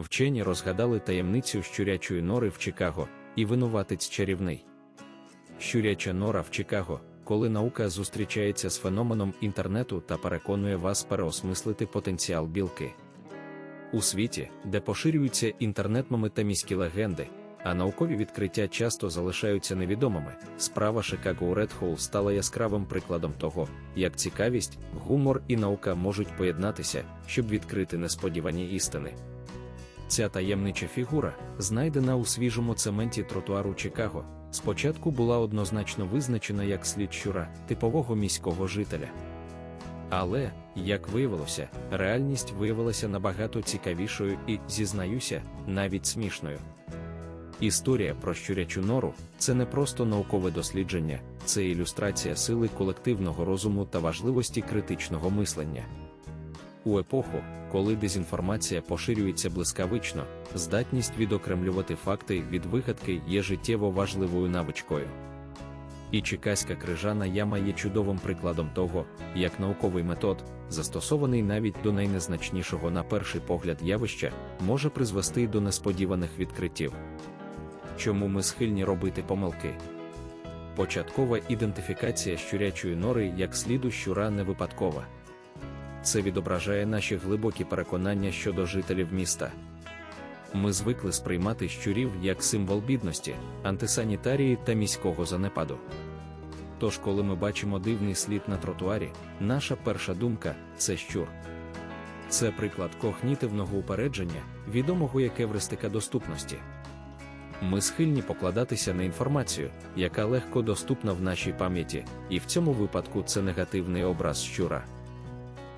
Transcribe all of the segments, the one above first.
Вчені розгадали таємницю щурячої нори в Чикаго, і винуватець чарівний. Щуряча нора в Чикаго, коли наука зустрічається з феноменом інтернету та переконує вас переосмислити потенціал білки. У світі, де поширюються інтернетмами та міські легенди, а наукові відкриття часто залишаються невідомими, справа Chicago Red Hole стала яскравим прикладом того, як цікавість, гумор і наука можуть поєднатися, щоб відкрити несподівані істини. Ця таємнича фігура, знайдена у свіжому цементі тротуару Чикаго, спочатку була однозначно визначена як слід щура, типового міського жителя. Але, як виявилося, реальність виявилася набагато цікавішою і, зізнаюся, навіть смішною. Історія про щурячу нору це не просто наукове дослідження, це ілюстрація сили колективного розуму та важливості критичного мислення. У епоху, коли дезінформація поширюється блискавично, здатність відокремлювати факти від вигадки є життєво важливою навичкою. І Чекаська крижана яма є чудовим прикладом того, як науковий метод, застосований навіть до найнезначнішого на перший погляд явища, може призвести до несподіваних відкриттів. Чому ми схильні робити помилки? Початкова ідентифікація щурячої нори як сліду щура не випадкова. Це відображає наші глибокі переконання щодо жителів міста. Ми звикли сприймати щурів як символ бідності, антисанітарії та міського занепаду. Тож, коли ми бачимо дивний слід на тротуарі, наша перша думка це щур. Це приклад когнітивного упередження, відомого як евристика доступності. Ми схильні покладатися на інформацію, яка легко доступна в нашій пам'яті, і в цьому випадку це негативний образ щура.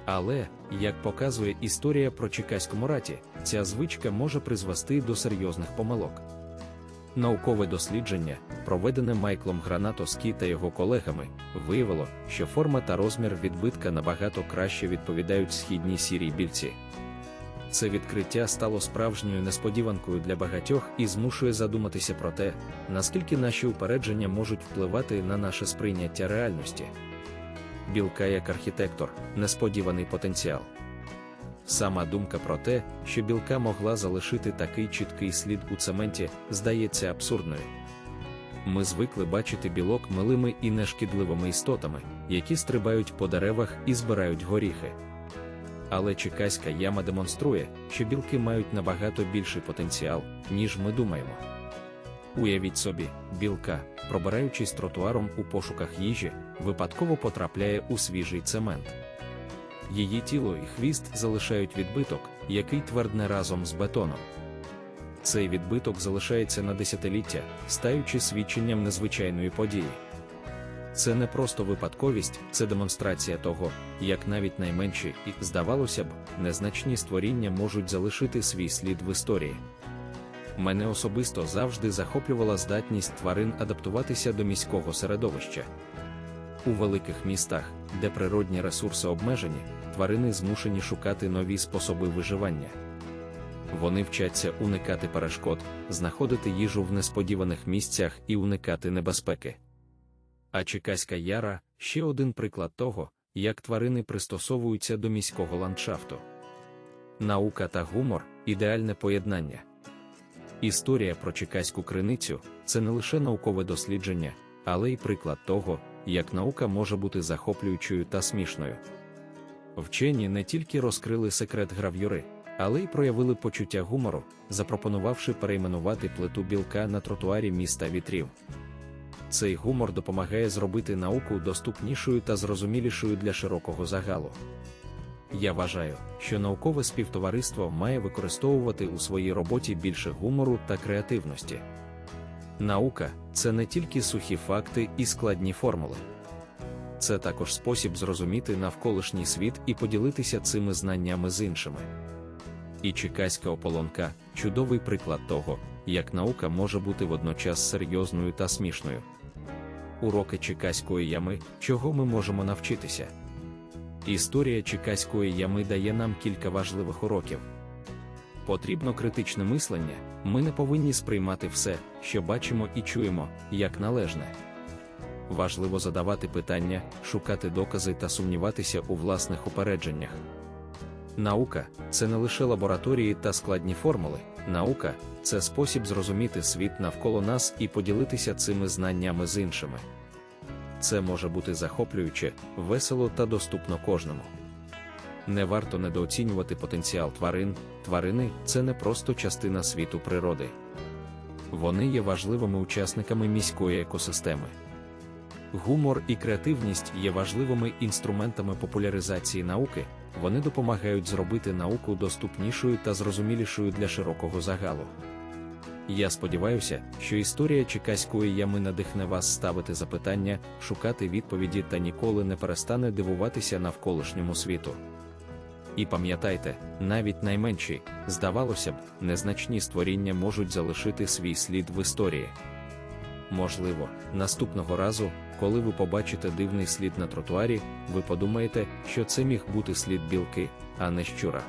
Але, як показує історія про Чекаському раті, ця звичка може призвести до серйозних помилок. Наукове дослідження, проведене Майклом Гранатоскі та його колегами, виявило, що форма та розмір відбитка набагато краще відповідають східній сірій більці. Це відкриття стало справжньою несподіванкою для багатьох і змушує задуматися про те, наскільки наші упередження можуть впливати на наше сприйняття реальності. Білка як архітектор, несподіваний потенціал. Сама думка про те, що білка могла залишити такий чіткий слід у цементі, здається абсурдною. Ми звикли бачити білок милими і нешкідливими істотами, які стрибають по деревах і збирають горіхи. Але Чекаська яма демонструє, що білки мають набагато більший потенціал, ніж ми думаємо. Уявіть собі, білка, пробираючись тротуаром у пошуках їжі, випадково потрапляє у свіжий цемент. Її тіло і хвіст залишають відбиток, який твердне разом з бетоном. Цей відбиток залишається на десятиліття, стаючи свідченням незвичайної події. Це не просто випадковість, це демонстрація того, як навіть найменші і, здавалося б, незначні створіння можуть залишити свій слід в історії. Мене особисто завжди захоплювала здатність тварин адаптуватися до міського середовища. У великих містах, де природні ресурси обмежені, тварини змушені шукати нові способи виживання. Вони вчаться уникати перешкод, знаходити їжу в несподіваних місцях і уникати небезпеки. А Чекаська яра ще один приклад того, як тварини пристосовуються до міського ландшафту. Наука та гумор ідеальне поєднання. Історія про Чекаську криницю це не лише наукове дослідження, але й приклад того, як наука може бути захоплюючою та смішною. Вчені не тільки розкрили секрет грав'юри, але й проявили почуття гумору, запропонувавши перейменувати плиту білка на тротуарі міста вітрів. Цей гумор допомагає зробити науку доступнішою та зрозумілішою для широкого загалу. Я вважаю, що наукове співтовариство має використовувати у своїй роботі більше гумору та креативності. Наука це не тільки сухі факти і складні формули. Це також спосіб зрозуміти навколишній світ і поділитися цими знаннями з іншими. І Чекаська ополонка чудовий приклад того, як наука може бути водночас серйозною та смішною. Уроки Чекаської ями, чого ми можемо навчитися. Історія Чекаської ями дає нам кілька важливих уроків. Потрібно критичне мислення, ми не повинні сприймати все, що бачимо і чуємо, як належне. Важливо задавати питання, шукати докази та сумніватися у власних упередженнях. Наука це не лише лабораторії та складні формули. Наука це спосіб зрозуміти світ навколо нас і поділитися цими знаннями з іншими. Це може бути захоплююче, весело та доступно кожному. Не варто недооцінювати потенціал тварин. Тварини це не просто частина світу природи. Вони є важливими учасниками міської екосистеми. Гумор і креативність є важливими інструментами популяризації науки, вони допомагають зробити науку доступнішою та зрозумілішою для широкого загалу. Я сподіваюся, що історія Чекаської ями надихне вас ставити запитання, шукати відповіді та ніколи не перестане дивуватися навколишньому світу. І пам'ятайте, навіть найменші, здавалося б, незначні створіння можуть залишити свій слід в історії. Можливо, наступного разу, коли ви побачите дивний слід на тротуарі, ви подумаєте, що це міг бути слід білки, а не щура.